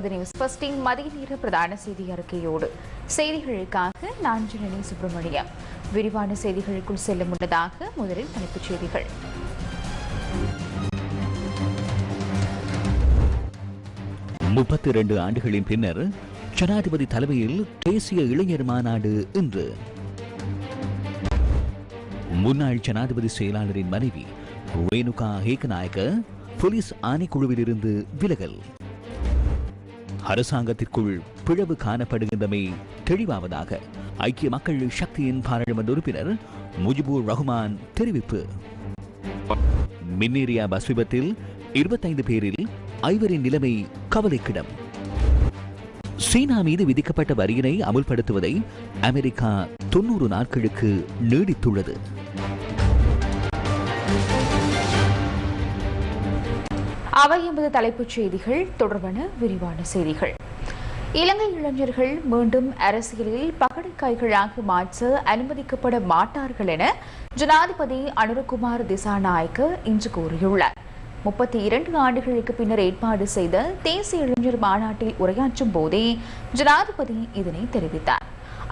News. ஃபர்ஸ்டிங் மதிய நேர பிரதான செய்தி அறிக்கையோடு. செய்திகளுக்காக நான் ஜனனி சுப்பிரமணியம். விரிவான செய்திகளுக்குள் செல்ல முன்னதாக முதலில் தலைப்புச் செய்திகள். முப்பத்தி இரண்டு ஆண்டுகளின் பின்னர் ஜனாதிபதி தலைமையில் தேசிய இளைஞர் மாநாடு இன்று. முன்னாள் ஜனாதிபதி செயலாளரின் மனைவி ரேணுகா ஹேகநாயக்க போலீஸ் ஆணைக்குழுவிலிருந்து விலகல். அரசாங்கத்திற்குள் பிளவு காணப்படுகின்றமை தெளிவாவதாக ஐக்கிய மக்கள் சக்தியின் பாராளுமன்ற உறுப்பினர் முஜிபுர் ரஹ்மான் தெரிவிப்பு. மின்னேரியா பஸ் விபத்தில் இருபத்தைந்து பேரில் ஐவரின் நிலைமை கவலைக்கிடம். சீனா மீது விதிக்கப்பட்ட வரியினை அமுல்படுத்துவதை அமெரிக்கா தொன்னூறு நாட்களுக்கு நீடித்துள்ளது. அவை எமது தலைப்புச் செய்திகள். தொடர்பான விரிவான செய்திகள். இலங்கை இளைஞர்கள் மீண்டும் அரசியலில் பகடைக்காய்களாக மாற்ற அனுமதிக்கப்பட மாட்டார்கள் என ஜனாதிபதி அனுரகுமார் திசாநாயக்க இன்று கூறியுள்ளார். முப்பத்தி இரண்டு ஆண்டுகளுக்கு பின்னர் ஏற்பாடு செய்த தேசிய இளைஞர் மாநாட்டில் உரையாற்றும் போதே ஜனாதிபதி இதனை தெரிவித்தார்.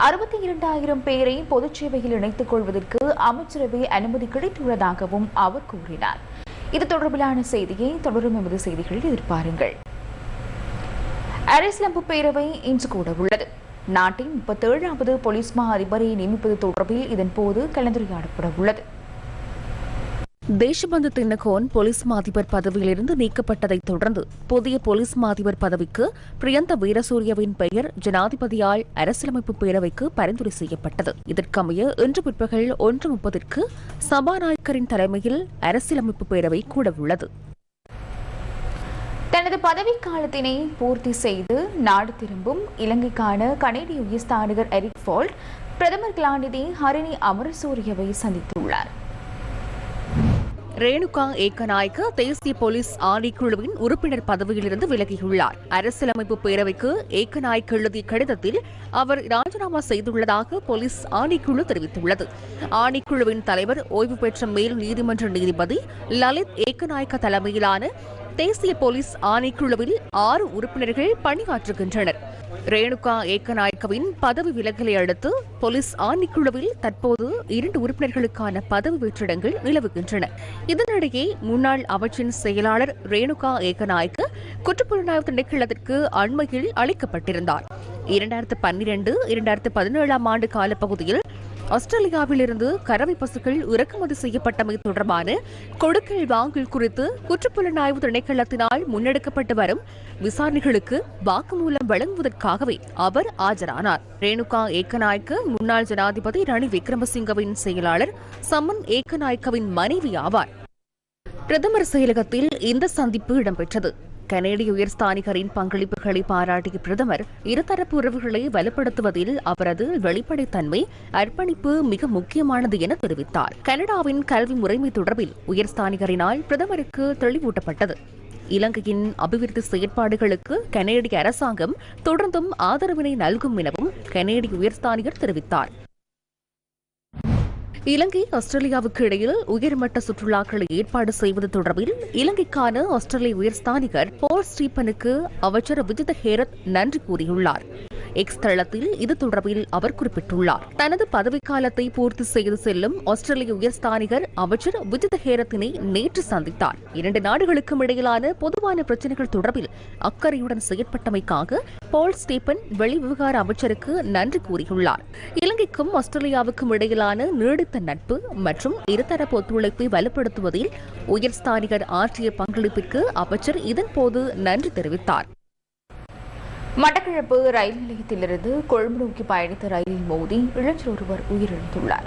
அறுபத்தி இரண்டாயிரம் பேரை பொதுச் சேவையில் இணைத்துக் கொள்வதற்கு அமைச்சரவை அனுமதி கிடைத்துள்ளதாகவும் அவர் கூறினார். இது தொடர்பிலான செய்தியை தொடரும் எமது செய்திகளில் எதிர்பாருங்கள். அரசியலமைப்பு பேரவை இன்று கூட உள்ளது நாட்டின் முப்பத்தேழாவது போலீஸ் மா அதிபரை நியமிப்பது தொடர்பில் இதன்போது கலந்துரையாடப்பட உள்ளது தேசபந்து தின்னகோன் போலீஸ் மாதிபர் பதவியிலிருந்து நீக்கப்பட்டதைத் தொடர்ந்து புதிய போலீஸ் மாதிபர் பதவிக்கு பிரியந்த வீரசூரியவின் பெயர் ஜனாதிபதியால் அரசியலமைப்பு பேரவைக்கு பரிந்துரை செய்யப்பட்டது. இதற்கமைய இன்று பிற்பகல் ஒன்று முப்பதிற்கு சபாநாயகரின் தலைமையில் அரசியலமைப்பு பேரவை கூடவுள்ளது. தனது பதவிக்காலத்தினை பூர்த்தி செய்து நாடு திரும்பும் இலங்கைக்கான கனேடிய உயர்ஸ்தானிகர் எரிக் ஃபால்ட் பிரதமர் கலாநிதி ஹரிணி அமரசூரியவை சந்தித்துள்ளார். ரேணுகா ஏக்கநாயக்க தேசிய போலீஸ் ஆணைக்குழுவின் உறுப்பினர் பதவியிலிருந்து விலகியுள்ளார். அரசியலமைப்பு பேரவைக்கு ஏக்கநாயக்க எழுதிய கடிதத்தில் அவர் ராஜினாமா செய்துள்ளதாக போலீஸ் ஆணைக்குழு தெரிவித்துள்ளது. ஆணைக்குழுவின் தலைவர் ஓய்வு பெற்ற மேல் நீதிமன்ற நீதிபதி லலித் ஏக்கநாயக்க தலைமையிலான தேசிய போலீஸ் ஆணைக்குழுவில் ஆறு உறுப்பினர்கள் பணியாற்றுகின்றனர். ரேணுகா ஏக்கநாயக்கவின் பதவி விலகலை அடுத்து போலீஸ் ஆணைக்குழுவில் தற்போது இரண்டு உறுப்பினர்களுக்கான பதவி வெற்றிடங்கள் நிலவுகின்றன. இதனிடையே முன்னாள் அவற்றின் செயலாளர் ரேணுகா ஏக்கநாயக்க குற்றப்புலனாய்வு திணைக்களத்திற்கு அண்மையில் அளிக்கப்பட்டிருந்தார். இரண்டாயிரத்து பன்னிரண்டு இரண்டாயிரத்து பதினேழாம் ஆண்டு காலப்பகுதியில் ஆஸ்திரேலியாவிலிருந்து கறவை பசுக்கள் இறக்குமதி செய்யப்பட்டமை தொடர்பான கொடுக்கல் வாங்கல் குறித்து குற்றப்புலனாய்வு திணைக்களத்தினால் முன்னெடுக்கப்பட்டு வரும் விசாரணைகளுக்கு வாக்குமூலம் வழங்குவதற்காகவே அவர் ஆஜரானார். ரேணுகா ஏக்கநாயக்க முன்னாள் ஜனாதிபதி ரணி விக்ரமசிங்கவின் செயலாளர் சம்மன் ஏக்கநாயக்கவின் மனைவி ஆவார். பிரதமர் செயலகத்தில் இந்த சந்திப்பு இடம்பெற்றது. கனேடிய உயர்ஸ்தானிகரின் பங்களிப்புகளை பாராட்டிய பிரதமர் இருதரப்பு உறவுகளை வலுப்படுத்துவதில் அவரது வெளிப்படைத்தன்மை அர்ப்பணிப்பு மிக முக்கியமானது என தெரிவித்தார். கனடாவின் கல்வி முறைமை தொடர்பில் உயர்ஸ்தானிகரினால் பிரதமருக்கு தெளிவூட்டப்பட்டது. இலங்கையின் அபிவிருத்தி செயற்பாடுகளுக்கு கனேடிய அரசாங்கம் தொடர்ந்தும் ஆதரவினை நல்கும் எனவும் கனேடிய உயர்ஸ்தானிகர் தெரிவித்தார். இலங்கை ஆஸ்திரேலியாவுக்கு இடையில் உயர்மட்ட சுற்றுலாக்களை ஏற்பாடு செய்வது தொடர்பில் இலங்கைக்கான ஆஸ்திரேலிய உயர்ஸ்தானிகர் போல் ஸ்டீபனுக்கு அமைச்சர் விஜித ஹேரத் நன்றி கூறியுள்ளார். எக்ஸ் தளத்தில் இது தொடர்பில் அவர் குறிப்பிட்டுள்ளார். தனது பதவிக்காலத்தை பூர்த்தி செய்து செல்லும் ஆஸ்திரேலிய உயர்ஸ்தானிகர் அமைச்சர் விஜித ஹேரத்தினை நேற்று சந்தித்தார். இரண்டு நாடுகளுக்கும் இடையிலான பொதுவான பிரச்சினைகள் தொடர்பில் அக்கறையுடன் செயற்பட்டமைக்காக பால் ஸ்டீபன் வெளிவிவகார அமைச்சருக்கு நன்றி கூறியுள்ளார். இலங்கைக்கும் ஆஸ்திரேலியாவுக்கும் இடையிலான நீடித்த நட்பு மற்றும் இருதரப்பு ஒத்துழைப்பை வலுப்படுத்துவதில் உயர்ஸ்தானிகர் ஆற்றிய பங்களிப்பிற்கு அமைச்சர் இதன்போது நன்றி தெரிவித்தார். மட்டக்கிழப்பு ரயில் நிலையத்திலிருந்து கொழும்பு நோக்கி பயணித்த ரயிலில் மோதி இளைஞர் ஒருவர் உயிரிழந்துள்ளார்.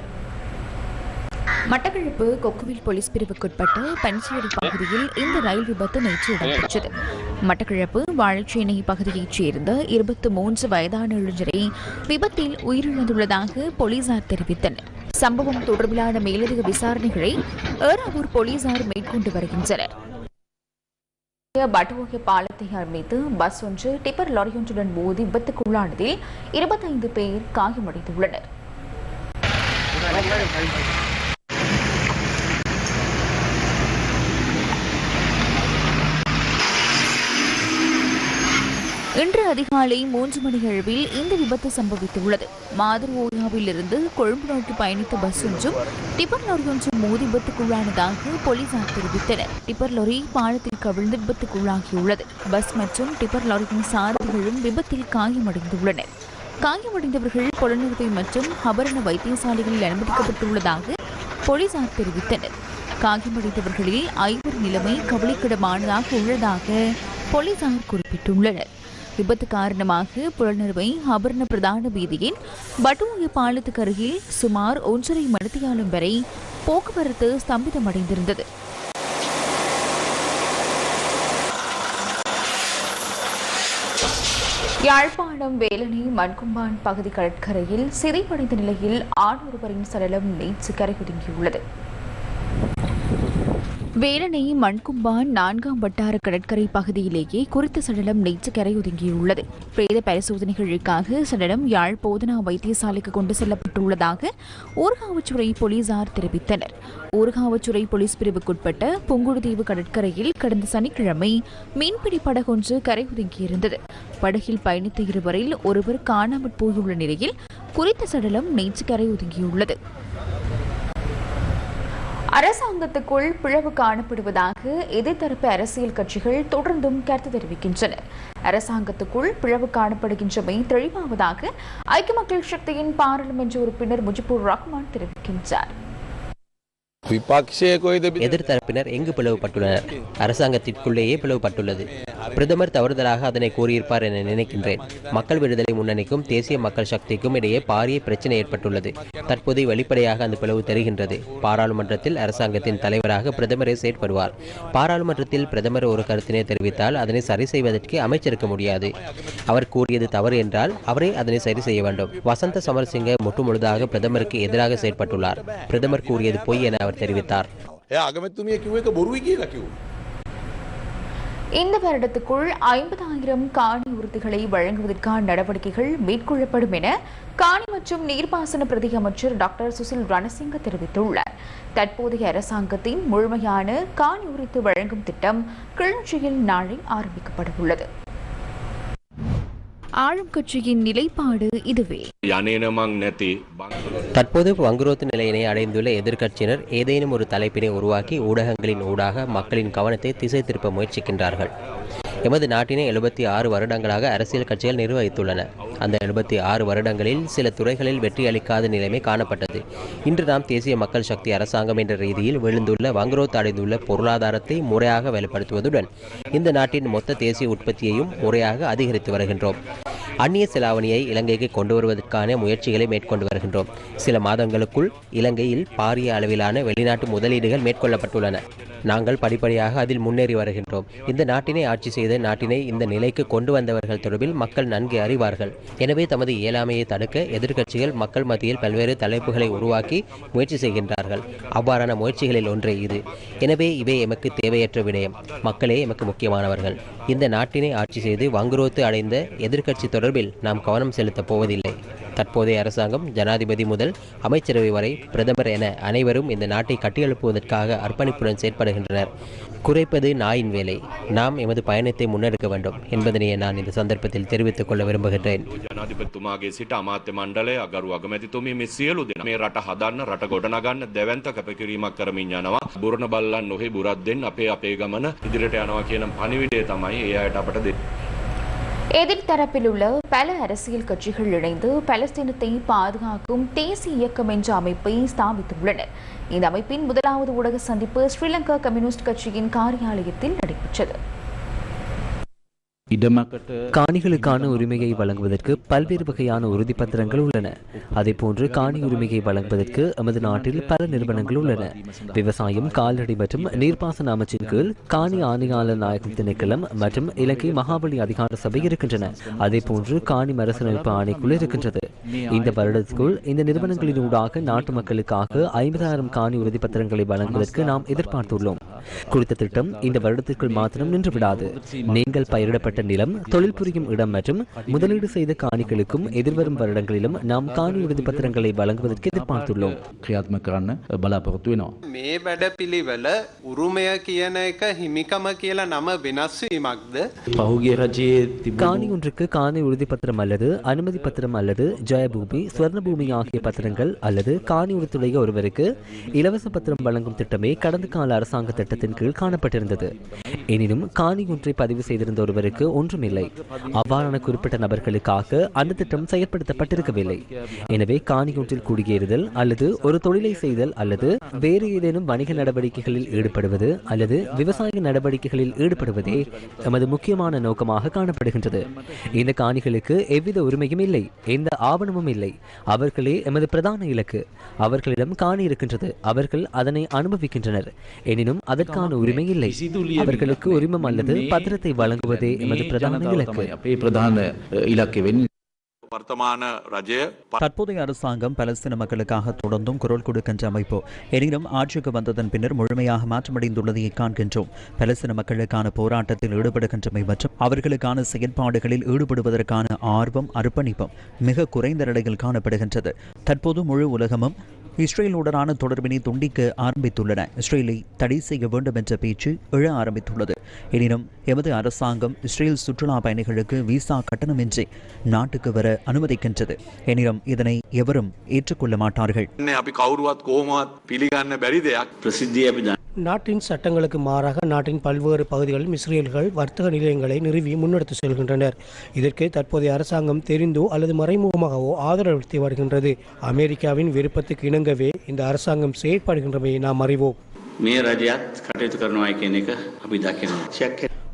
மட்டக்களப்பு கொக்குவில் போலீஸ் பிரிவுக்குட்பட்ட பன்சேரி பகுதியில் இந்த ரயில் விபத்து நேற்று இடம்பெற்றது. மட்டக்கிழப்பு வாழைச்சேனை பகுதியைச் சேர்ந்த இருபத்தி மூன்று வயதான இளைஞரை விபத்தில் உயிரிழந்துள்ளதாக போலீசார் தெரிவித்தனர். சம்பவம் தொடர்பிலான மேலதிக விசாரணைகளை ஏறாவூர் போலீசார் மேற்கொண்டு வருகின்றனர். பட்டுவகை பாலத்தை அமைத்து பஸ் ஒன்று டிப்பர் லாரியொன்றுடன் மோதி விபத்துக்குள்ளானதில் இருபத்தைந்து பேர் காயமடைந்துள்ளனர். இன்று அதிகாலை மூன்று மணி அளவில் இந்த விபத்து சம்பவித்துள்ளது. மாதிரோயாவில் இருந்து கொழும்பு நோக்கி பயணித்த பஸ் ஒன்றும் டிப்பர் லாரி ஒன்றும் மோதி விபத்துக்குள்ளானதாக போலீசார் தெரிவித்தனர். டிப்பர் லாரி பாலத்தில் கவிழ்ந்து விபத்துக்குள்ளாகியுள்ளது. பஸ் மற்றும் டிப்பர் லாரியின் சாரதிகளும் விபத்தில் காயமடைந்துள்ளனர். காயமடைந்தவர்கள் பொலனறுவை மற்றும் அபரண வைத்தியசாலைகளில் அனுமதிக்கப்பட்டுள்ளதாக போலீசார் தெரிவித்தனர். காயமடைந்தவர்களில் ஐவர் நிலைமை கவலைக்கிடமானதாக உள்ளதாக போலீசார் குறிப்பிட்டுள்ளனர். விபத்து காரணமாக புலனறுவை அபர்ண பிரதான வீதியின் பட்டுவய பாலத்துக்கு அருகில் சுமார் ஒன்றரை மணித்தியாலம் வரை போக்குவரத்து ஸ்தம்பிதமடைந்திருந்தது. யாழ்ப்பாணம் வேலணை மண்கும்பான் பகுதி கடற்கரையில் சிதைவடைந்த நிலையில் ஆண் ஒருவரின் சடலம் நேற்று கரையொதுங்கியுள்ளது வேலணை மண்கும்பான் நான்காம் வட்டார கடற்கரை பகுதியிலேயே குறித்த சடலம் நேற்று கரையொதுங்கியுள்ளது பிரேத பரிசோதனைகளுக்காக சடலம் யாழ் போதனா வைத்தியசாலைக்கு கொண்டு செல்லப்பட்டுள்ளதாக ஊர்காவச்சுறை போலீசார் தெரிவித்தனர். ஊர்காவச்சுறை போலீஸ் பிரிவுக்குட்பட்ட புங்குடுதீவு கடற்கரையில் கடந்த சனிக்கிழமை மீன்பிடி படகொன்று கரையொதுங்கியிருந்தது படகில் பயணித்த இருவரில் ஒருவர் காணாமற் போயுள்ள நிலையில் குறித்த சடலம் நேற்று கரையொதுங்கியுள்ளது அரசாங்கத்துக்குள் பிளவு காணப்படுவதாக எதிர்த்தரப்பு அரசியல் கட்சிகள் தொடர்ந்தும் கருத்து தெரிவிக்கின்றன. அரசாங்கத்துக்குள் பிளவு காணப்படுகின்றமை தெளிவாவதாக ஐக்கிய மக்கள் சக்தியின் பாராளுமன்ற உறுப்பினர் முஜிபுர் ரஹ்மான் தெரிவிக்கின்றார். எதிர்த்தரப்பினர் எங்கு பிளவுபட்டுள்ளனர்? அரசாங்கத்திற்குள்ளேயே பிளவுபட்டுள்ளது. பிரதமர் தவறுதலாக அதனை கூறியிருப்பார் என நினைக்கின்றேன். மக்கள் விடுதலை முன்னணிக்கும் தேசிய மக்கள் சக்திக்கும் இடையே பாரிய பிரச்சனை ஏற்பட்டுள்ளது. தற்போது வெளிப்படையாக அந்த பிளவு தெரிகின்றது. பாராளுமன்றத்தில் அரசாங்கத்தின் தலைவராக பிரதமரே செயற்படுவார். பாராளுமன்றத்தில் பிரதமர் ஒரு கருத்தினை தெரிவித்தால் அதனை சரி செய்வதற்கு அமைச்சிருக்க முடியாது. அவர் கூறியது தவறு என்றால் அவரே அதனை சரி செய்ய வேண்டும். வசந்த சமரசிங்க முற்றுமுழுதாக பிரதமருக்கு எதிராக செயற்பட்டுள்ளார். பிரதமர் கூறியது பொய் என அவர் தெரிவித்தார். அகமத்துமியை கிவ்வே பொறுவி கீழே கிவ்வு. இந்த வருடத்துக்குள் ஐம்பதாயிரம் காணி உறுதிகளை வழங்குவதற்கான நடவடிக்கைகள் மேற்கொள்ளப்படும் என காணி மற்றும் நீர்ப்பாசன பிரதி அமைச்சர் டாக்டர் சுசில் ரணசிங்க தெரிவித்துள்ளார். தற்போதைய அரசாங்கத்தின் முழுமையான காணி உரித்து வழங்கும் திட்டம் கிளர்ச்சியில் நாளை ஆரம்பிக்கப்பட உள்ளது ஆளும் கட்சியின் நிலைப்பாடு இதுவே. தற்போது வங்குரோத்து நிலையினை அடைந்துள்ள எதிர்க்கட்சியினர் ஏதேனும் ஒரு தலைப்பினை உருவாக்கி ஊடகங்களின் ஊடாக மக்களின் கவனத்தை திசை திருப்ப முயற்சிக்கின்றார்கள். எமது நாட்டினை எழுபத்தி ஆறு வருடங்களாக அரசியல் கட்சிகள் நிர்வகித்துள்ளன. அந்த எழுபத்தி ஆறு வருடங்களில் சில துறைகளில் வெற்றி அளிக்காத நிலைமை காணப்பட்டது. இன்று நாம் தேசிய மக்கள் சக்தி அரசாங்கம் என்ற ரீதியில் விழுந்துள்ள வங்குரோத் அடைந்துள்ள பொருளாதாரத்தை முறையாக வெளிப்படுத்துவதுடன் இந்த நாட்டின் மொத்த தேசிய உற்பத்தியையும் முறையாக அதிகரித்து வருகின்றோம். அந்நிய செலாவணியை இலங்கைக்கு கொண்டு வருவதற்கான முயற்சிகளை மேற்கொண்டு வருகின்றோம். சில மாதங்களுக்குள் இலங்கையில் பாரிய அளவிலான வெளிநாட்டு முதலீடுகள் மேற்கொள்ளப்பட்டுள்ளன. நாங்கள் படிப்படியாக அதில் முன்னேறி வருகின்றோம். இந்த நாட்டினை ஆட்சி செய்த நாட்டினை இந்த நிலைக்கு கொண்டு வந்தவர்கள் தொடர்பில் மக்கள் நன்கு அறிவார்கள். எனவே தமது இயலாமையை தடுக்க எதிர்க்கட்சிகள் மக்கள் மத்தியில் பல்வேறு தலைப்புகளை உருவாக்கி முயற்சி செய்கின்றார்கள். அவ்வாறான முயற்சிகளில் ஒன்றே இது. எனவே இவை எமக்கு தேவையற்ற விடயம். மக்களே எமக்கு முக்கியமானவர்கள். இந்த நாட்டினை ஆட்சி செய்து வங்குரோத்து அடைந்த எதிர்க்கட்சி தொடர்பில் நாம் கவனம் செலுத்தப் போவதில்லை தற்போதைய அரசாங்கம் ஜனாதிபதி முதல் அமைச்சரவை வரை பிரதமர் என அனைவரும் இந்த நாட்டை கட்டியெழுப்புவதற்காக அர்ப்பணிப்புடன் செயற்படுகின்றனர் குறைப்பது நாயின் வேலை நாம் எமது பயணத்தை முன்னெடுக்க வேண்டும் என்பதனையே நான் இந்த சந்தர்ப்பத்தில் தெரிவித்துக் கொள்ள விரும்புகின்றேன் ජනාධිපතිතුමාගේ සිට අමාත්‍ය මණ්ඩලය අගරු අගමැතිතුමි මේ සියලු දෙනා මේ රට හදන්න රට ගොඩනගන්න දෙවන්ත කැපකිරීමක් කරමින් යනවා බුරණ බල්ලන් නොහේ බුරත් දෙන්න අපේ අපේ ගමන ඉදිරියට යනවා කියන පණිවිඩය තමයි ඒ අයට අපට දෙන්නේ எதிர்த்தரப்பில் உள்ள பல அரசியல் கட்சிகள் இணைந்து பலஸ்தீனத்தை பாதுகாக்கும் தேசிய இயக்கம் என்ற அமைப்பை ஸ்தாபித்துள்ளனர். இந்த அமைப்பின் முதலாவது ஊடக சந்திப்பு ஸ்ரீலங்கா கம்யூனிஸ்ட் கட்சியின் காரியாலயத்தில் நடைபெற்றது. காணிகளுக்கான உரிமையை வழங்குவதற்கு பல்வேறு வகையான உறுதிப்பத்திரங்கள் உள்ளன. அதேபோன்று காணி உரிமையை வழங்குவதற்கு எமது நாட்டில் பல நிறுவனங்கள் உள்ளன. விவசாயம் கால்நடை மற்றும் நீர்ப்பாசன அமைச்சின் கீழ் காணி ஆணையாளர் நாயகம் திணைக்களம் மற்றும் இலங்கை மகாபலி அதிகார சபை இருக்கின்றன. அதேபோன்று காணி மறுசீரமைப்பு ஆணைக்குழு இருக்கின்றது. இந்த வருடத்திற்குள் இந்த நிறுவனங்களின் ஊடாக நாட்டு மக்களுக்காக ஐம்பதாயிரம் காணி உறுதிப்பத்திரங்களை வழங்குவதற்கு நாம் எதிர்பார்த்துள்ளோம். குறித்த திட்டம் இந்த வருடத்திற்குள் மாத்திரம் நின்றுவிடாது. நீங்கள் பயிரிடப்பட்ட நிலம் தொழில் புரியும் இடம் மற்றும் முதலீடு செய்த காணிகளுக்கும் எதிர்வரும் வருடங்களிலும் நாம் காணி உறுதி பத்திரங்களை வழங்குவதற்கு எதிர்பார்த்துள்ளோம் ක්‍රියාත්ම කරන්න බලාපොරොත්තු වෙනවා. මේ වැඩපිළිවෙල උරුමය කියන එක හිමිකම කියලා නම වෙනස් වීමක්ද පහුගිය රජයේ තිබ காணி ஒன்றுக்கு காணி உறுதி பத்திரம் அல்லது அனுமதி பத்திரம் அல்லது ஜெயபூமி ஸ்வர்ணபூமி ஆகிய பத்திரங்கள் அல்லது காணி உறுத்துடைய ஒருவருக்கு இலவச பத்திரம் வழங்கும் திட்டமே கடந்த கால அரசாங்க திட்டத்தின் கீழ் காணப்பட்டிருந்தது எனினும் காணி ஒன்றை பதிவு செய்திருந்த ஒருவருக்கு ஒன்றுமில்லை. அவ்வாறான குறிப்பிட்ட நபர்களுக்காக அந்த திட்டம் செயற்படுத்தப்பட்டிருக்கவில்லை. எனவே காணியொன்றில் குடியேறுதல் அல்லது ஒரு தொழிலை செய்தல் அல்லது வேறு ஏதேனும் வணிக நடவடிக்கைகளில் ஈடுபடுவது அல்லது விவசாய நடவடிக்கைகளில் ஈடுபடுவதே எமது முக்கியமான நோக்கமாக காணப்படுகின்றது. இந்த காணிகளுக்கு எவ்வித உரிமையும் இல்லை எந்த ஆவணமும் இல்லை. அவர்களே எமது பிரதான இலக்கு. அவர்களிடம் காணி இருக்கின்றது அவர்கள் அதனை அனுபவிக்கின்றனர். எனினும் அதற்கான உரிமை இல்லை. அவர்களுக்கு உரிமம் அல்லது பத்திரத்தை வழங்குவதே எமது பிரதான இலக்கு අපේ ප්‍රධාන ඉලක්කෙ වෙන්න වර්තමාන රජය தற்போதைய அரசாங்கம் பலஸ்தீன மக்களுக்காக தொடர்ந்தும் குரல் கொடுக்கின்ற அமைப்பு எனினும் ஆட்சிக்கு வந்ததன் பின்னர் முழுமையாக மாற்றமடைந்துள்ளதை காண்கின்றோம் பலஸ்தீன மக்களுக்கான போராட்டத்தில் ஈடுபடுகின்றமை மற்றும் அவர்களுக்கான செயற்பாடுகளில் ஈடுபடுவதற்கான ஆர்வம் அர்ப்பணிப்பும் மிக குறைந்த நிலையில் காணப்படுகின்றது தற்போது முழு உலகமும் இஸ்ரேலுடனான தொடர்பினை துண்டிக்க ஆரம்பித்துள்ளன. இஸ்ரேலை தடை செய்ய வேண்டும் என்ற பேச்சு எழ ஆரம்பித்துள்ளது. எனினும் எமது அரசாங்கம் இஸ்ரேல் சுற்றுலா பயணிகளுக்கு விசா கட்டணமின்றி நாட்டுக்கு வர அனுமதிக்கின்றது. எனினும் இதனை எவரும் ஏற்றுக்கொள்ள மாட்டார்கள். நாட்டின் சட்டங்களுக்கு மாறாக நாட்டின் பல்வேறு பகுதிகளில் இஸ்ரேல்கள் வர்த்தக நிலையங்களை நிறுவி முன்னெடுத்து செல்கின்றனர். இதற்கு தற்போதைய அரசாங்கம் தெரிந்தோ அல்லது மறைமுகமாகவோ ஆதரவளித்து வருகின்றது. அமெரிக்காவின் விருப்பத்துக்கு இணங்கவே இந்த அரசாங்கம் செயற்படுகின்றமையை நாம் அறிவோம்.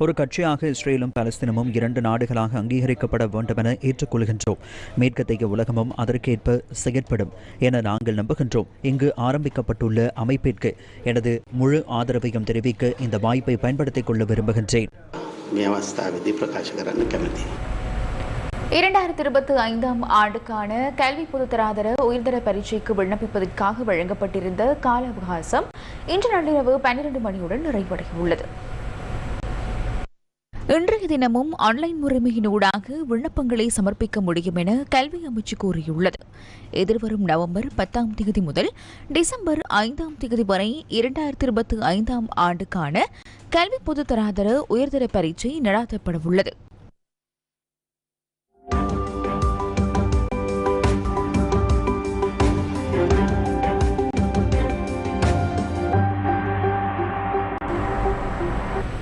ஒரு கட்சியாக இஸ்ரேலும் பாலஸ்தீனமும் இரண்டு நாடுகளாக அங்கீகரிக்கப்பட வேண்டுமென ஏற்றுக்கொள்கின்றோம். மேற்கத்தைய உலகமும் அதற்கேற்ப செயற்படும் என நாங்கள் நம்புகின்றோம். இங்கு ஆரம்பிக்கப்பட்டுள்ள அமைப்பிற்கு எனது முழு ஆதரவையும் தெரிவிக்க இந்த வாய்ப்பை பயன்படுத்திக் கொள்ள விரும்புகின்றேன். இரண்டாயிரத்தி இருபத்தி ஐந்தாம் ஆண்டுக்கான கல்வி பொதுத்தராதர உயர்தர பரீட்சைக்கு விண்ணப்பிப்பதற்காக வழங்கப்பட்டிருந்த கால அவகாசம் இன்று நள்ளிரவு பன்னிரண்டு மணியுடன் நிறைவடைய உள்ளது இன்றைய தினமும் ஆன்லைன் முறைமையினூடாக விண்ணப்பங்களை சமர்ப்பிக்க முடியும் என கல்வி அமைச்சு கூறியுள்ளது. எதிர்வரும் நவம்பர் பத்தாம் தேதி முதல் டிசம்பர் ஐந்தாம் தேதி வரை இரண்டாயிரத்தி இருபத்தி ஐந்தாம் ஆண்டுக்கான கல்வி பொதுத்தராதர உயர்தர பரீட்சை நடாத்தப்படவுள்ளது.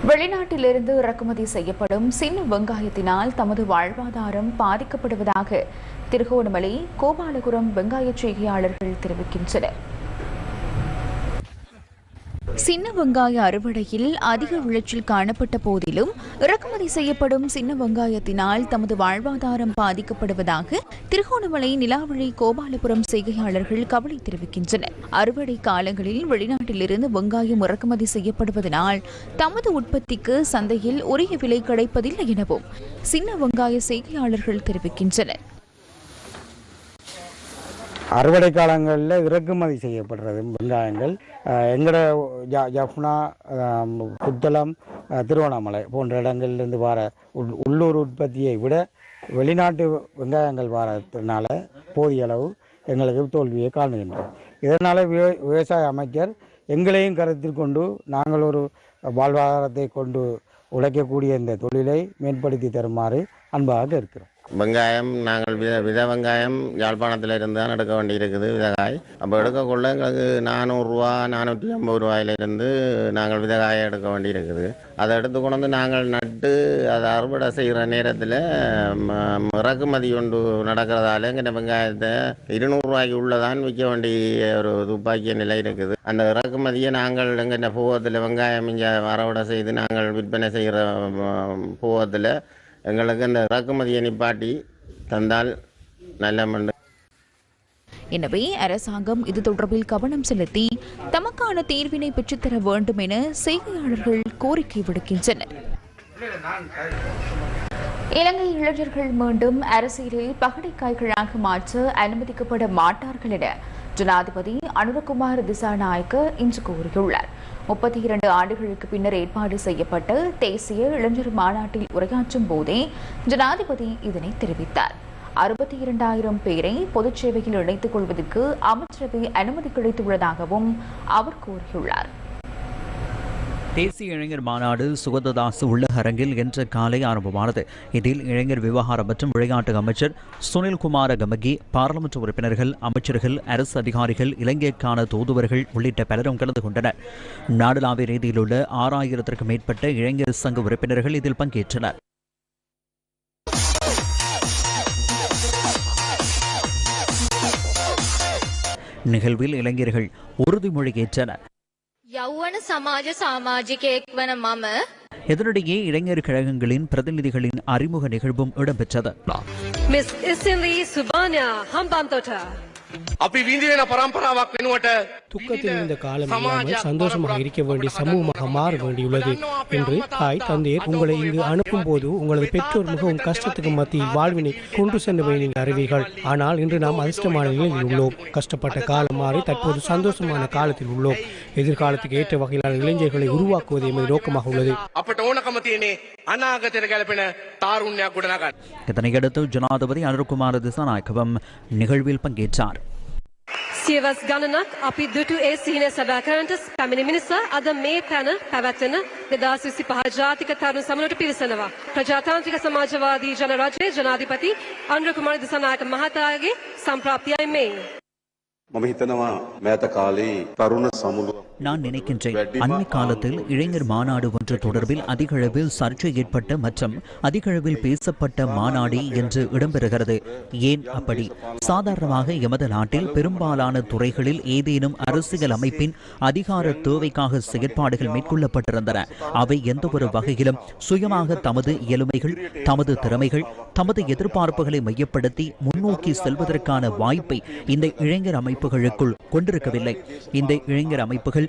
வெளிநாட்டிலிருந்து இறக்குமதி செய்யப்படும் சின்ன வெங்காயத்தினால் தமது வாழ்வாதாரம் பாதிக்கப்படுவதாக திருகோணமலை கோபாலபுரம் வெங்காய செய்கையாளர்கள் தெரிவிக்கின்றனர். சின்ன வெங்காய அறுவடையில் அதிக விளைச்சல் காணப்பட்ட போதிலும் இறக்குமதி செய்யப்படும் சின்ன வெங்காயத்தினால் தமது வாழ்வாதாரம் பாதிக்கப்படுவதாக திருகோணமலை நிலாவழி கோபாலபுரம் செய்கையாளர்கள் கவலை தெரிவிக்கின்றனர். அறுவடை காலங்களில் வெளிநாட்டிலிருந்து வெங்காயம் இறக்குமதி செய்யப்படுவதனால் தமது உற்பத்திக்கு சந்தையில் உரிய விலை கிடைப்பதில்லை எனவும் சின்ன வெங்காய செய்கையாளர்கள் தெரிவிக்கின்றனர். அறுவடை காலங்களில் இறக்குமதி செய்யப்படுறது. வெங்காயங்கள் எங்களோட ஜ ஜஃப்னா புத்தளம் திருவண்ணாமலை போன்ற இடங்கள்லேருந்து வர உள் உள்ளூர் உற்பத்தியை விட வெளிநாட்டு வெங்காயங்கள் வரதுனால போதிய அளவு எங்களுக்கு தோல்வியை காணுகின்றோம். இதனால் விவ விவசாய அமைச்சர் எங்களையும் கருத்தில் கொண்டு நாங்கள் ஒரு வாழ்வாதாரத்தை கொண்டு உழைக்கக்கூடிய இந்த தொழிலை மேம்படுத்தி தருமாறு அன்பாக இருக்கிறோம். வெங்காயம் நாங்கள் வித வித வெங்காயம் யாழ்ப்பாணத்தில் இருந்து தான் எடுக்க வேண்டியிருக்குது விதகாய். அப்போ எடுக்கக்குள்ள எங்களுக்கு நானூறுரூவா நானூற்றி ஐம்பது ரூபாயிலிருந்து நாங்கள் விதகாயை எடுக்க வேண்டியிருக்குது. அதை எடுத்து கொண்டு வந்து நாங்கள் நட்டு அதை அறுவடை செய்கிற நேரத்தில் இறக்குமதி ஒன்று நடக்கிறதால எங்கிட்ட வெங்காயத்தை இருநூறுவாய்க்கு உள்ளதான் விற்க வேண்டிய ஒரு துப்பாக்கிய நிலை இருக்குது. அந்த இறக்குமதியை நாங்கள் எங்கிட்ட பூவத்தில் வெங்காயம் இங்கே அறுவடை செய்து நாங்கள் விற்பனை செய்கிற பூவத்தில் எங்களுக்கு இந்த இறக்குமதியை நிப்பாட்டி தந்தால் நல்ல மண்டு எனவே அரசாங்கம் இது தொடர்பில் கவனம் செலுத்தி தமக்கான தீர்வினை பெற்றுத்தர வேண்டும் என செய்தியாளர்கள் கோரிக்கை விடுக்கின்றனர். இலங்கை இளைஞர்கள் மீண்டும் அரசியலில் பகடைக்காய்களாக மாற்ற அனுமதிக்கப்பட மாட்டார்கள் என ஜனாதிபதி அனுரகுமார் திசாநாயக்க இன்று கூறியுள்ளார். முப்பத்தி இரண்டு ஆண்டுகளுக்கு பின்னர் ஏற்பாடு செய்யப்பட்ட தேசிய இளைஞர் மாநாட்டில் உரையாற்றும் போதே ஜனாதிபதி இதனை தெரிவித்தார். அறுபத்தி இரண்டாயிரம் பேரை பொதுச் சேவையில் இணைத்துக் கொள்வதற்கு அமைச்சரவை அனுமதி கிடைத்துள்ளதாகவும் அவர் கூறியுள்ளார். தேசிய இளைஞர் மாநாடு சுகந்ததாஸ் உள்ள அரங்கில் இன்று காலை ஆரம்பமானது. இதில் இளைஞர் விவகாரம் மற்றும் விளையாட்டு அமைச்சர் சுனில்குமார கமகி பாராளுமன்ற உறுப்பினர்கள் அமைச்சர்கள் அரசு அதிகாரிகள் இலங்கைக்கான தூதுவர்கள் உள்ளிட்ட பலரும் கலந்து கொண்டனர். நாடுலாவிய ரீதியில் உள்ள ஆறாயிரத்திற்கும் மேற்பட்ட இளைஞர் சங்க உறுப்பினர்கள் இதில் பங்கேற்றனர். நிகழ்வில் இளைஞர்கள் உறுதிமொழி ஏற்றனர். யௌவன சமாஜ சாமாஜிகேக்வன மம. இதனிடையே இளைஞர் கழகங்களின் பிரதிநிதிகளின் அறிமுக நிகழ்வும் இடம்பெற்றது. மிஸ் இசிலி சுபானியா ஹம்பாந்தோட்டா அப்படி துக்கத்தில் இந்த காலம் இல்லாமல் சந்தோஷமாக இருக்க வேண்டிய சமூகமாக மாற வேண்டியுள்ளது என்று தாய் தந்தையர் உங்களை இங்கு அனுப்பும் போது உங்களது பெற்றோர் மிகவும் கஷ்டத்துக்கு மத்தியில் வாழ்வினை கொண்டு சென்றவை நீங்கள் அறிவீர்கள் ஆனால் இன்று நாம் அதிர்ஷ்டமான நிலையில் உள்ளோம். கஷ்டப்பட்ட காலம் மாறி தற்போது சந்தோஷமான காலத்தில் உள்ளோம். எதிர்காலத்துக்கு ஏற்ற வகையிலான இளைஞர்களை உருவாக்குவது எமது நோக்கமாக உள்ளது. இதனையடுத்து ஜனாதிபதி அனுர்குமார் திசாநாயக்கவும் நிகழ்வில் பங்கேற்றார். සියවස් ගණනක් අපි දුටු ඒ සිහින සැබෑකරන්ට පැමිණි මිනිස අද මේ පැන පැවැත්වෙන දෙදස් විසි පහ ජාතික තරුණ සමනට පිරිසනවා. ප්‍රජාතාන්ත්‍රික සමාජවාදී ජනරජය ජනාධිපති අන්ද්‍රකුමාර දිසනායක මහතාගේ සම්ප්‍රාප්තියයි මේ. මම හිතනවා මෑත කාලේ තරුණ සමුළුව நான் நினைக்கின்றேன். அண்மை காலத்தில் இளைஞர் மாநாடு ஒன்று தொடர்பில் அதிகளவில் சர்ச்சை ஏற்பட்ட மற்றும் அதிகளவில் பேசப்பட்ட மாநாடு என்று இடம்பெறுகிறது. ஏன் அப்படி? சாதாரணமாக எமது நாட்டில் பெரும்பாலான துறைகளில் ஏதேனும் அரசியல் அமைப்பின் அதிகார தேவைக்காக செயற்பாடுகள் மேற்கொள்ளப்பட்டிருந்தன. அவை எந்த ஒரு வகையிலும் சுயமாக தமது இயலுமைகள் தமது திறமைகள் தமது எதிர்பார்ப்புகளை மையப்படுத்தி முன்னோக்கி செல்வதற்கான வாய்ப்பை இந்த இளைஞர் அமைப்புகளுக்குள் கொண்டிருக்கவில்லை. இந்த இளைஞர் அமைப்புகள்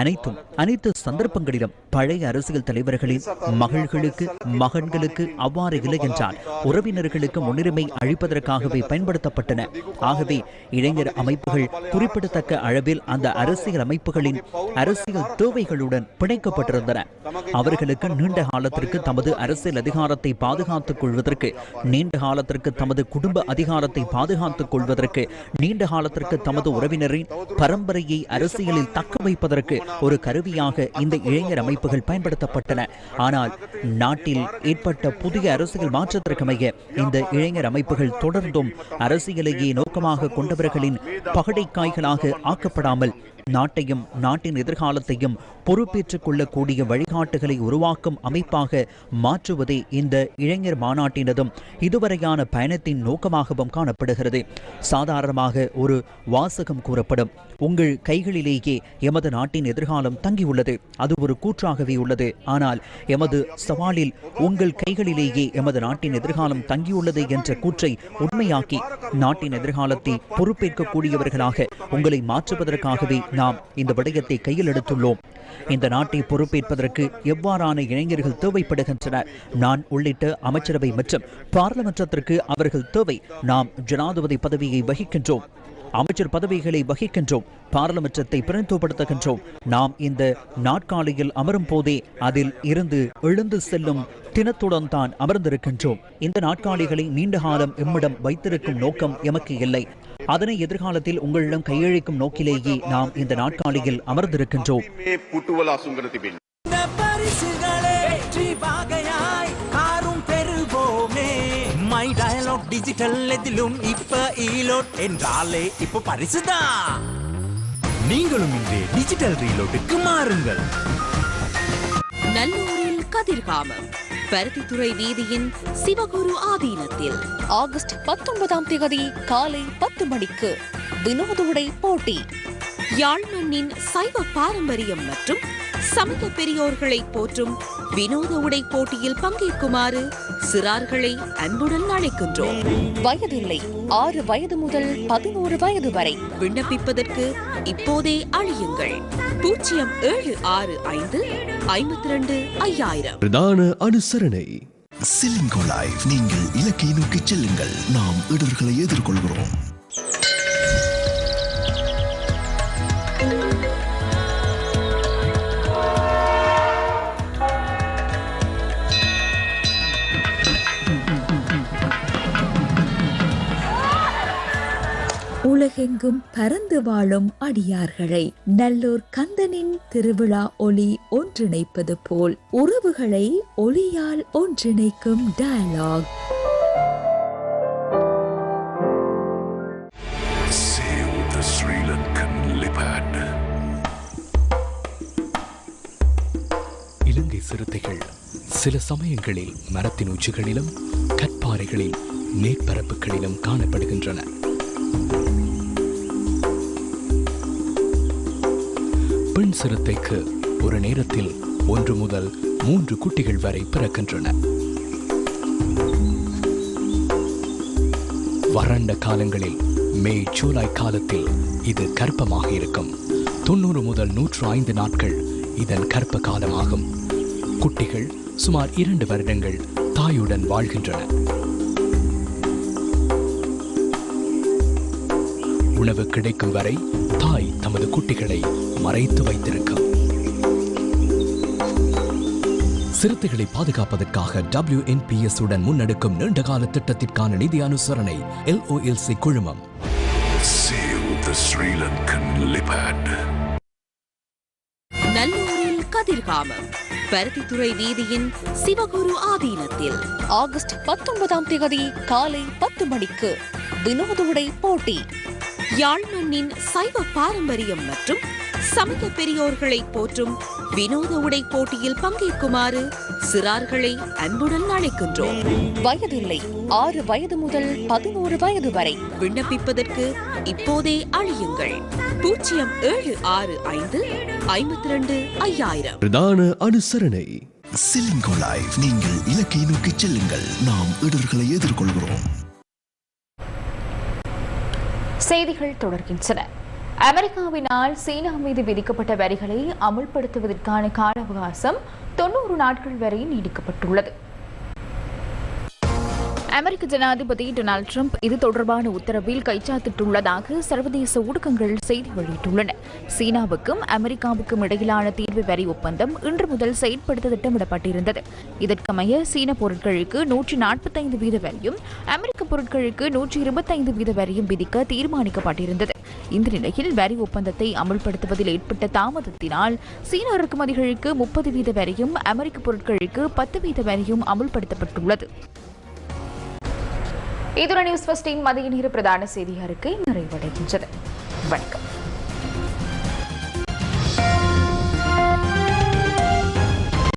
அனைத்தும் அனைத்து சந்தர்ப்பங்களிலும் பழைய அரசியல் தலைவர்களின் மகள்களுக்கு மகன்களுக்கு அவ்வாறு இல்லை என்றால் உறவினர்களுக்கு முன்னுரிமை அளிப்பதற்காகவே பயன்படுத்தப்பட்டன. ஆகவே இளைஞர் அமைப்புகள் குறிப்பிடத்தக்க அளவில் அந்த அரசியல் அமைப்புகளின் அரசியல் தேவைகளுடன் பிணைக்கப்பட்டிருந்தன. அவர்களுக்கு நீண்ட காலத்திற்கு தமது அரசியல் அதிகாரத்தை பாதுகாத்துக் கொள்வதற்கு நீண்ட காலத்திற்கு தமது குடும்ப அதிகாரத்தை பாதுகாத்துக் கொள்வதற்கு நீண்ட காலத்திற்கு தமது உறவினரின் பரம்பரையை அரசியலில் தக்க வைப்பதற்கு ஒரு கருவியாக இந்த இளைஞர் அமைப்புகள் பயன்படுத்தப்பட்டன. ஆனால் நாட்டில் ஏற்பட்ட புதிய அரசியல் மாற்றத்திற்கமைய இந்த இளைஞர் அமைப்புகள் தொடர்ந்தும் அரசியலையே நோக்கமாக கொண்டவர்களின் பகடைக்காய்களாக ஆக்கப்படாமல் நாட்டையும் நாட்டின் எதிர்காலத்தையும் பொறுப்பேற்றுக் கொள்ளக்கூடிய வழிகாட்டுகளை உருவாக்கும் அமைப்பாக மாற்றுவதே இந்த இளைஞர் மாநாட்டினதும் இதுவரையான பயணத்தின் நோக்கமாகவும் காணப்படுகிறது. சாதாரணமாக ஒரு வாசகம் கூறப்படும் உங்கள் கைகளிலேயே எமது நாட்டின் எதிர்காலம் தங்கியுள்ளது அது ஒரு கூற்றாகவே உள்ளது. ஆனால் எமது சவாலில் உங்கள் கைகளிலேயே எமது நாட்டின் எதிர்காலம் தங்கியுள்ளது என்ற கூற்றை உண்மையாக்கி நாட்டின் எதிர்காலத்தை பொறுப்பேற்கக்கூடியவர்களாக உங்களை மாற்றுவதற்காகவே நாம் இந்த விடயத்தை கையில் எடுத்துள்ளோம். இந்த நாட்டை பொறுப்பேற்பதற்கு எவ்வாறான இளைஞர்கள் தேவைப்படுகின்றனர்? நான் உள்ளிட்ட அமைச்சரவை மற்றும் பாராளுமன்றத்திற்கு அவர்கள் தேவை. நாம் ஜனாதிபதி பதவியை வகிக்கின்றோம். அமைச்சர் பதவிகளை வகிக்கின்றோம். பாராளுமன்றத்தை பிரதிநிதிப்படுத்துகின்றோம் நாம் இந்த நாட்காலியில் அமரும் போதே அதில் இருந்து எழுந்து செல்லும் தினத்துடன் தான் அமர்ந்திருக்கின்றோம். இந்த நாட்காலிகளை நீண்ட காலம் எம்மிடம் வைத்திருக்கும் நோக்கம் எமக்கு இல்லை. அதனை எதிர்காலத்தில் உங்களிடம் கையளிக்கும் நோக்கிலேயே நாம் இந்த நாட்காலியில் அமர்ந்திருக்கின்றோம். மை டயலாக் டிஜிட்டல் எதிலும் இப்ப ஈலோட் என்றாலே இப்ப பரிசுதான் நீங்களும் இன்றே டிஜிட்டல் ரீலோட்டுக்கு மாறுங்கள். நல்லூரில் கதிர்காமம். பருத்தித்துறை வீதியின் சிவகுரு ஆதீனத்தில். ஆகஸ்ட் பத்தொன்பதாம் தேதி காலை பத்து மணிக்கு வினோத உடை போட்டி. யாழ் மண்ணின் சைவ பாரம்பரியம் மற்றும் சமய பெரியோர்களை போற்றும் வினோத உடை போட்டியில் பங்கேற்குமாறு சிறார்களை அன்புடன் அழைக்கின்றோம். வயதில்லை ஆறு வயது முதல் பதினோரு வயது வரை விண்ணப்பிப்பதற்கு இப்போதே அழியுங்கள். பூஜ்ஜியம் ஏழு ஆறு ஐந்து ஐம்பத்தி ரெண்டு ஐயாயிரம். பிரதான அனுசரணை. லைஃப் நீங்கள் இலக்கை நோக்கி செல்லுங்கள். நாம் இடர்களை எதிர்கொள்கிறோம். உலகெங்கும் பறந்து வாழும் அடியார்களை. நல்லூர் கந்தனின் திருவிழா ஒளி ஒன்றிணைப்பது போல் உறவுகளை ஒளியால் ஒன்றிணைக்கும் டயலாக். இலங்கை சிறுத்தைகள் சில சமயங்களில் மரத்தின் உச்சிகளிலும் கற்பாறைகளின் மேற்பரப்புகளிலும் காணப்படுகின்றன. பெண் சிறுத்தைக்கு ஒரு நேரத்தில் ஒன்று முதல் மூன்று குட்டிகள் வரை பிறக்கின்றன. வறண்ட காலங்களில் மே ஜூலை காலத்தில் இது கர்ப்பமாக இருக்கும். தொண்ணூறு முதல் நூற்று ஐந்து நாட்கள் இதன் கர்ப்ப காலமாகும். குட்டிகள் சுமார் இரண்டு வருடங்கள் தாயுடன் வாழ்கின்றன. உணவு கிடைக்கும் வரை தாய் தமது குட்டிகளை மறைத்து வைத்திருக்கும். சிறுத்தைகளை பாதுகாப்பதற்காக WNPS உடன் முன்னெடுக்கும் நீண்டகால திட்டத்திற்கான நிதி அனுசரணை எல்ஓஎல்சி குழுமம். Save the Sri Lankan leopard. நல்லூரில் கதிர்காமம். பருத்தித்துறை வீதியின் சிவகுரு ஆதீனத்தில் ஆகஸ்ட் பத்தொன்பதாம் தேதி காலை பத்து மணிக்கு வினோத உடை போட்டி. யாழ் மண்ணின் சைவ பாரம்பரியம் மற்றும் சமய பெரியோர்களை போற்றும் வினோத உடை போட்டியில் பங்கேற்குமாறு சிறார்களை அன்புடன் அழைக்கின்றோம். வயதில்லை ஆறு வயது முதல் பதினோரு வயது வரை விண்ணப்பிப்பதற்கு இப்போதே அழியுங்கள். பூஜ்ஜியம் ஏழு ஆறு ஐந்து ஐம்பத்தி ரெண்டு ஐயாயிரம். பிரதான அனுசரணை. சிலிங்கோ லைஃப். நீங்கள் இலக்கை நோக்கி செல்லுங்கள். நாம் இடர்களை எதிர்கொள்கிறோம். செய்திகள் தொடர்கின்றன. அமெரிக்காவினால் சீனா மீது விதிக்கப்பட்ட வரிகளை அமுல்படுத்துவதற்கான கால அவகாசம் தொன்னூறு நாட்கள் வரை நீடிக்கப்பட்டுள்ளது. அமெரிக்க ஜனாதிபதி டொனால்டு ட்ரம்ப் இது தொடர்பான உத்தரவில் கைச்சாத்திட்டுள்ளதாக சர்வதேச ஊடகங்கள் செய்தி வெளியிட்டுள்ளன. சீனாவுக்கும் அமெரிக்காவுக்கும் இடையிலான தீர்வு வரி ஒப்பந்தம் இன்று முதல் செயற்படுத்த திட்டமிடப்பட்டிருந்தது. இதற்கமைய சீன பொருட்களுக்கு நூற்றி நாற்பத்தைந்து வீத வரியும் அமெரிக்க பொருட்களுக்கு நூற்றி இருபத்தைந்து வீத வரியும் விதிக்க தீர்மானிக்கப்பட்டிருந்தது. இந்த நிலையில் வரி ஒப்பந்தத்தை அமல்படுத்துவதில் ஏற்பட்ட தாமதத்தினால் சீன இறக்குமதிகளுக்கு முப்பது வீத வரியும் அமெரிக்க பொருட்களுக்கு பத்து வீத வரியும் அமுல்படுத்தப்பட்டுள்ளது. இதுடன் நியூஸ் ஃபஸ்டின் மதிய நேர பிரதான செய்தி அறிக்கை நிறைவடைகின்றது. வணக்கம்.